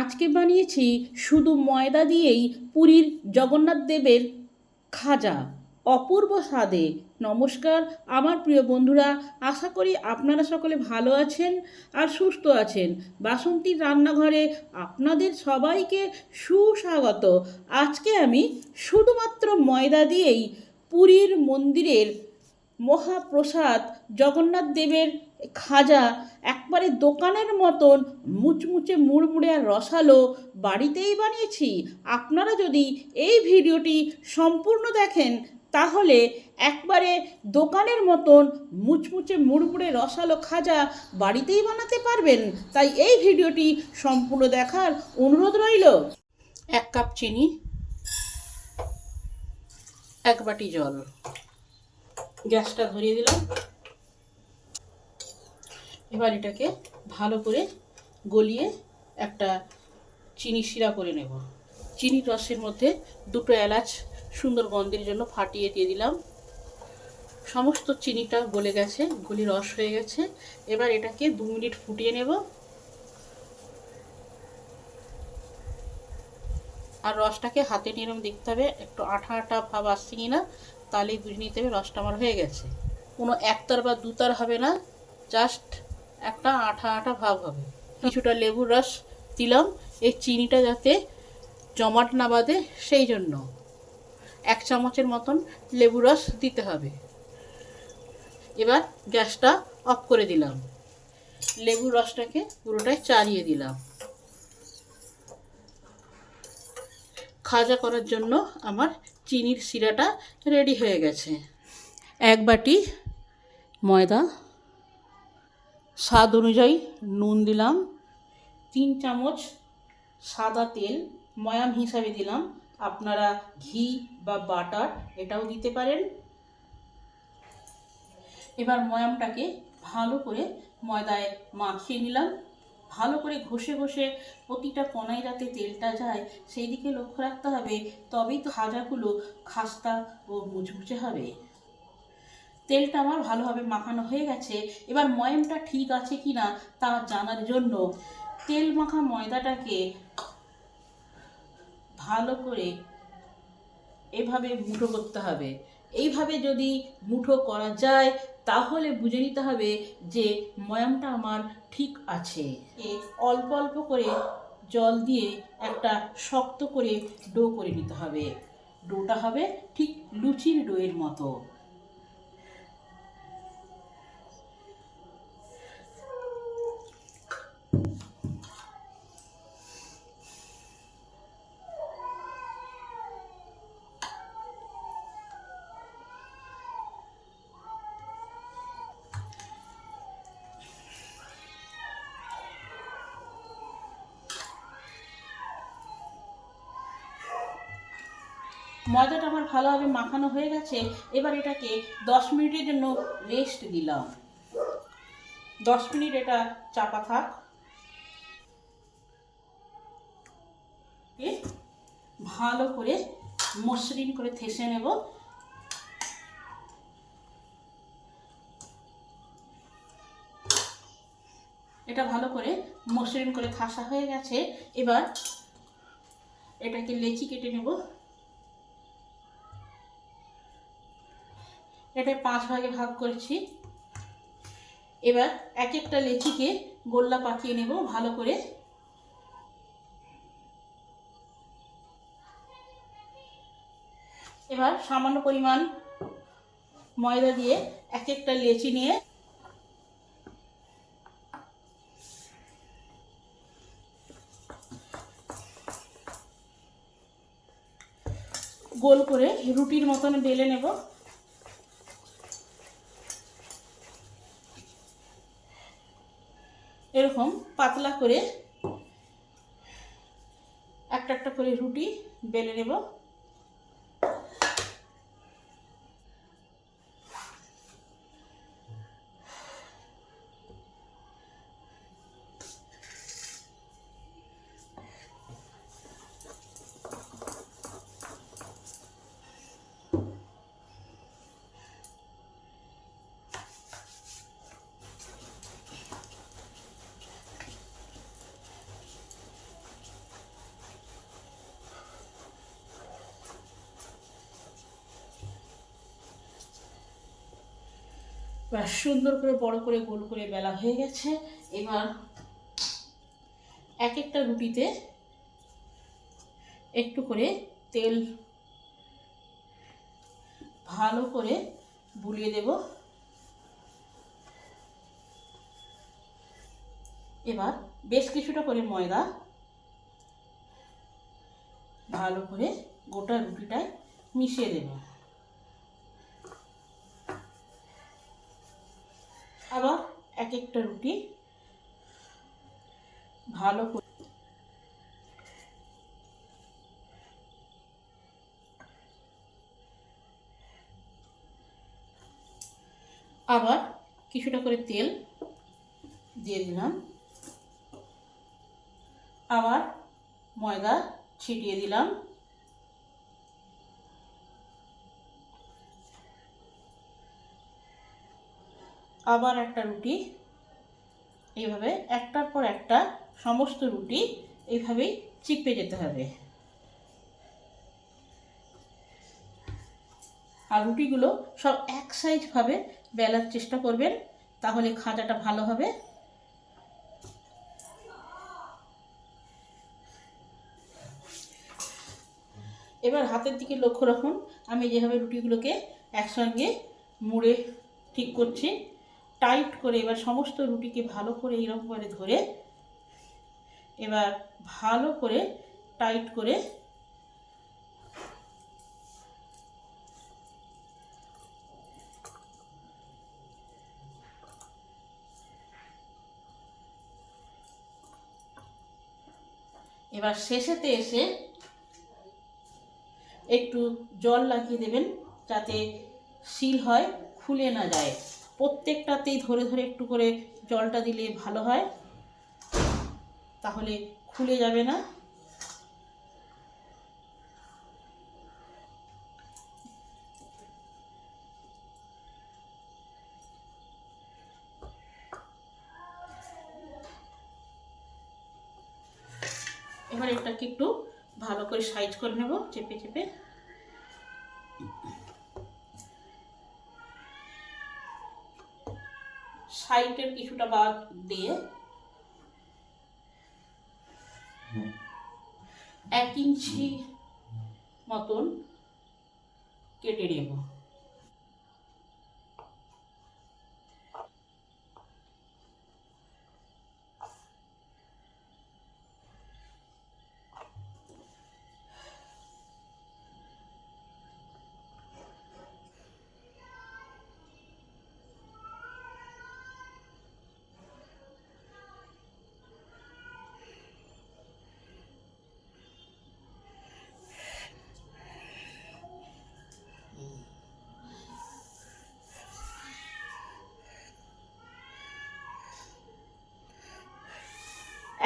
আজকে বানিয়েছি শুধু ময়দা দিয়েই পুরীর জগন্নাথ দেবের খাজা। অপূর্ব স্বাদে। নমস্কার, আমার প্রিয় বন্ধুরা, আশা করি আপনারা সকলে ভালো আছেন আর সুস্থ আছেন। বাসন্তীর রান্নাঘরে আপনাদের সবাইকে সুস্বাগত। আজকে আমি শুধুমাত্র ময়দা দিয়েই পুরীর মন্দিরের মহাপ্রসাদ জগন্নাথ দেবের খাজা একবারে দোকানের মতন মুচমুচে মুড়মুড়ে আর রসালো বাড়িতেই বানিয়েছি। আপনারা যদি এই ভিডিওটি সম্পূর্ণ দেখেন, তাহলে একবারে দোকানের মতন মুচমুচে মুড়মুড়ে রসালো খাজা বাড়িতেই বানাতে পারবেন। তাই এই ভিডিওটি সম্পূর্ণ দেখার অনুরোধ রইল। এক কাপ চিনি, এক বাটি জল। গ্যাসটা ধরিয়ে দিলাম। এবার এটাকে ভালো করে গলিয়ে একটা চিনি শিরা করে নেব। চিনির রসের মধ্যে দুটো এলাচ সুন্দর গন্ধের জন্য ফাটিয়ে দিয়ে দিলাম। সমস্ত চিনিটা গলে গেছে, গলি রস হয়ে গেছে। এবার এটাকে দু মিনিট ফুটিয়ে নেব। আর রসটাকে হাতে নিয়ে দেখতে হবে, একটু আঠা আঠা ভাব আসছে কি না তাহলেই বুঝে নিতে হবে রসটা আমার হয়ে গেছে। কোনো একতার বা দুতার হবে না জাস্ট একটা আঠা আঠা ভাব হবে। কিছুটা লেবুর রস দিলাম, এই চিনিটা যাতে জমাট না বাঁধে, সেই জন্য। এক চামচের মতন লেবু রস দিতে হবে। এবার গ্যাসটা অফ করে দিলাম। লেবুর রসটাকে পুরোটাই চালিয়ে দিলাম। খাজা করার জন্য আমার চিনির শিরাটা রেডি হয়ে গেছে। এক বাটি ময়দা, স্বাদ অনুযায়ী নুন দিলাম, তিন চামচ সাদা তেল ময়াম হিসাবে দিলাম। আপনারা ঘি বা বাটার এটাও দিতে পারেন। এবার ময়ামটাকে ভালো করে ময়দায় মাখিয়ে নিলাম। ভালো করে ঘষে ঘষে প্রতিটা কোনায় যাতে তেলটা যায়, সেই দিকে লক্ষ্য রাখতে হবে। তবেই তো খাজাগুলো খাস্তা ও মুচমুচে হবে। তেলটা আমার ভালোভাবে মাখানো হয়ে গেছে। এবার ময়ামটা ঠিক আছে কি না তা জানার জন্য তেল মাখা ময়দাটাকে ভালো করে এভাবে মুঠো করতে হবে। এইভাবে যদি মুঠো করা যায়, তাহলে বুঝে নিতে হবে যে ময়ামটা আমার ঠিক আছে। অল্প অল্প করে জল দিয়ে একটা শক্ত করে ডো করে নিতে হবে। ডোটা হবে ঠিক লুচির ডোয়ের মতো। ময়দাটা আমার ভালোভাবে মাখানো হয়ে গেছে। এবার এটাকে দশ মিনিটের জন্য রেস্ট দিলাম। দশ মিনিট এটা চাপা থাক। ভালো করে মসৃণ করে থেসে নেব। এটা ভালো করে মসৃণ করে থাসা হয়ে গেছে। এবার এটাকে লেচি কেটে নেব। এটা পাঁচ ভাগে ভাগ করেছি। এবার এক একটা লেচিকে গোল্লা পাকিয়ে নেব ভালো করে। এবার সামান্য পরিমাণ ময়দা দিয়ে এক একটা লেচি নিয়ে গোল করে রুটির মতন বেলে নেব। পাতলা করে একটা একটা করে রুটি বেলে নেব। সুন্দর করে বড় করে গোল করে বেলা হয়ে গেছে। এবার এক একটা রুটিতে একটু করে তেল ভালো করে বুলিয়ে দেব। এবার বেশ কিছুটা করে ময়দা ভালো করে গোটা রুটিটায় মিশিয়ে দেব। আবার এক একটা রুটি ভালো করে আবার কিছুটা করে তেল দিয়ে দিলাম। আবার ময়দা ছিটিয়ে দিলাম। আবার একটা রুটি। এইভাবে একটার পর একটা সমস্ত রুটি এইভাবেই চিপে যেতে হবে। আর রুটিগুলো সব এক সাইজভাবে বেলার চেষ্টা করবেন, তাহলে খাজাটা ভালো হবে। এবার হাতের দিকে লক্ষ্য রাখুন, আমি যেভাবে রুটিগুলোকে একসঙ্গে মুড়ে ঠিক করছি টাইট করে এবার সমস্ত রুটিকে ভালো করে এইরকম করে ধরে এবার ভালো করে টাইট করে এবার শেষেতে এসে একটু জল লাগিয়ে দেবেন যাতে সিল হয়, খুলে না যায়। প্রত্যেকটাতেই ধরে ধরে একটু করে জলটা দিলে ভালো হয়। তাহলে খুলে যাবে না। এবার এটাকে একটু ভালো করে সাইজ করে নেব, চেপে চেপে। সাইডের কিছুটা বাদ দিয়ে এক ইঞ্চি মতন কেটে নেব।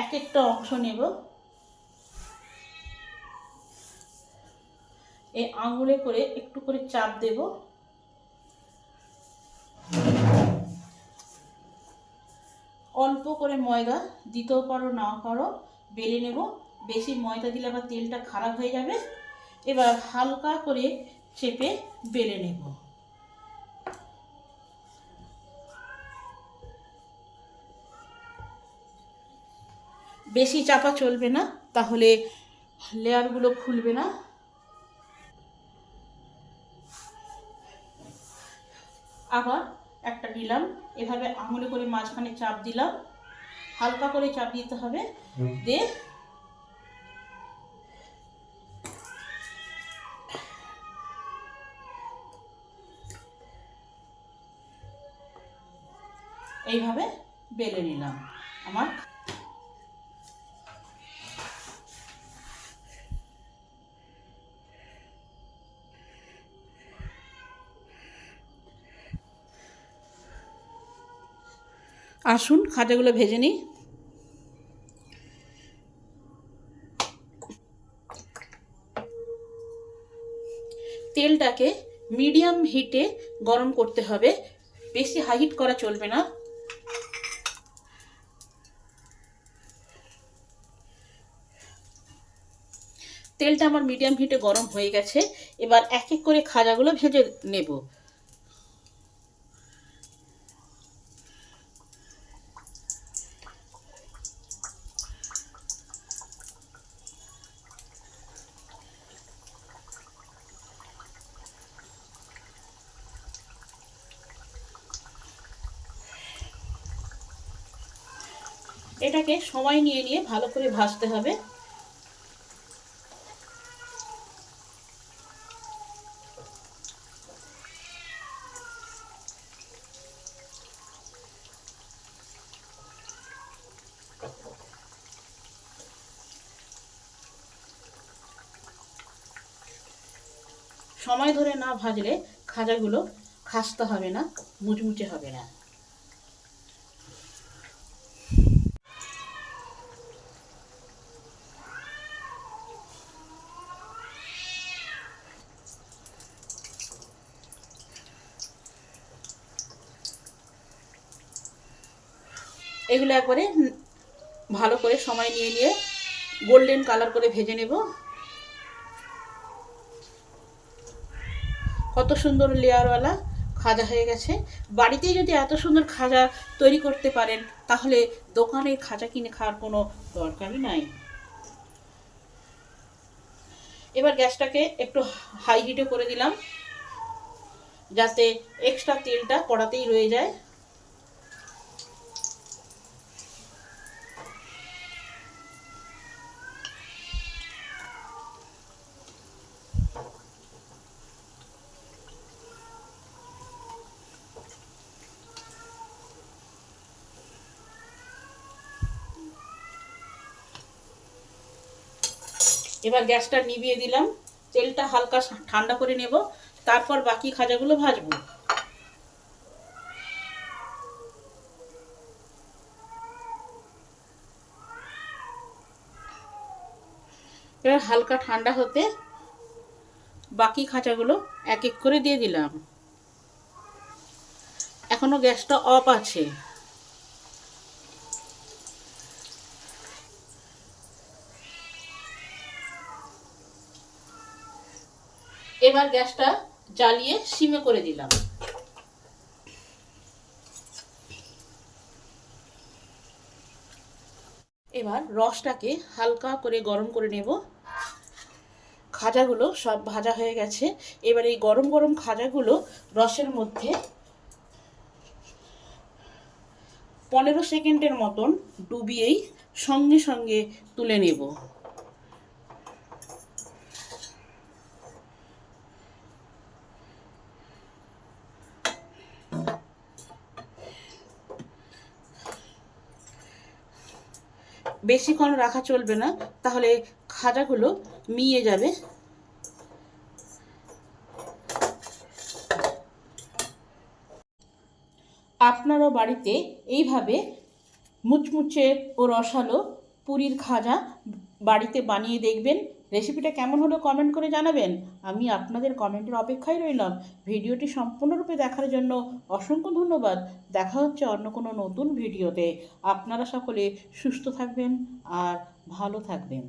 এক একটা অংশ নেব। এই আঙুলে করে একটু করে চাপ দেব। অল্প করে ময়দা দিতেও পারো, নাও পারো, বেলে নেব। বেশি ময়দা দিলে আবার তেলটা খারাপ হয়ে যাবে। এবার হালকা করে চেপে বেলে নেব। বেশি চাপা চলবে না তাহলে লেয়ারগুলো খুলবে না। আবার একটা দিলাম এভাবে আঙুলে করে মাঝখানে চাপ দিলাম। হালকা করে চাপ দিতে হবে দিয়ে এইভাবে বেলে নিলাম। আমার আসুন খাজাগুলো ভেজে নিই। তেলটাকে মিডিয়াম হিটে গরম করতে হবে। বেশি হাই হিট করা চলবে না। তেলটা আমার মিডিয়াম হিটে গরম হয়ে গেছে। এবার এক এক করে খাজাগুলো ভেজে নেব। এটাকে সময় নিয়ে নিয়ে ভালো করে ভাজতে হবে। সময় ধরে না ভাজলে খাজাগুলো খাস্তা হবে না, মুচমুচে হবে না। এগুলো একবারে ভালো করে সময় নিয়ে নিয়ে গোল্ডেন কালার করে ভেজে নেব। কত সুন্দর লেয়ারওয়ালা খাজা হয়ে গেছে। বাড়িতেই যদি এত সুন্দর খাজা তৈরি করতে পারেন, তাহলে দোকানে খাজা কিনে খাওয়ার কোনো দরকারই নাই। এবার গ্যাসটাকে একটু হাই হিটে করে দিলাম, যাতে এক্সট্রা তেলটা কড়াতেই রয়ে যায়। এবার গ্যাসটা নিভিয়ে দিলাম। তেলটা হালকা ঠান্ডা করে নেব। তারপর বাকি খাজাগুলো ভাজবো। এবার হালকা ঠান্ডা হতে বাকি খাঁচাগুলো এক এক করে দিয়ে দিলাম। এখনও গ্যাসটা অফ আছে। এবার গ্যাসটা জ্বালিয়ে সিমে করে দিলাম। এবার রসটাকে হালকা করে গরম করে নেব। খাজাগুলো সব ভাজা হয়ে গেছে। এবার এই গরম গরম খাজাগুলো রসের মধ্যে পনেরো সেকেন্ডের মতন ডুবিয়েই সঙ্গে সঙ্গে তুলে নেব। বেশিক্ষণ রাখা চলবে না, তাহলে খাজাগুলো মিয়ে যাবে। আপনারও বাড়িতে এইভাবে মুচমুচে ও রসালো পুরীর খাজা বাড়িতে বানিয়ে দেখবেন। রেসিপিটা কেমন হলো কমেন্ট করে জানাবেন। আমি আপনাদের কমেন্টের অপেক্ষায় রইলাম। ভিডিওটি সম্পূর্ণরূপে দেখার জন্য অসংখ্য ধন্যবাদ। দেখা হচ্ছে অন্য কোনো নতুন ভিডিওতে। আপনারা সকলে সুস্থ থাকবেন আর ভালো থাকবেন।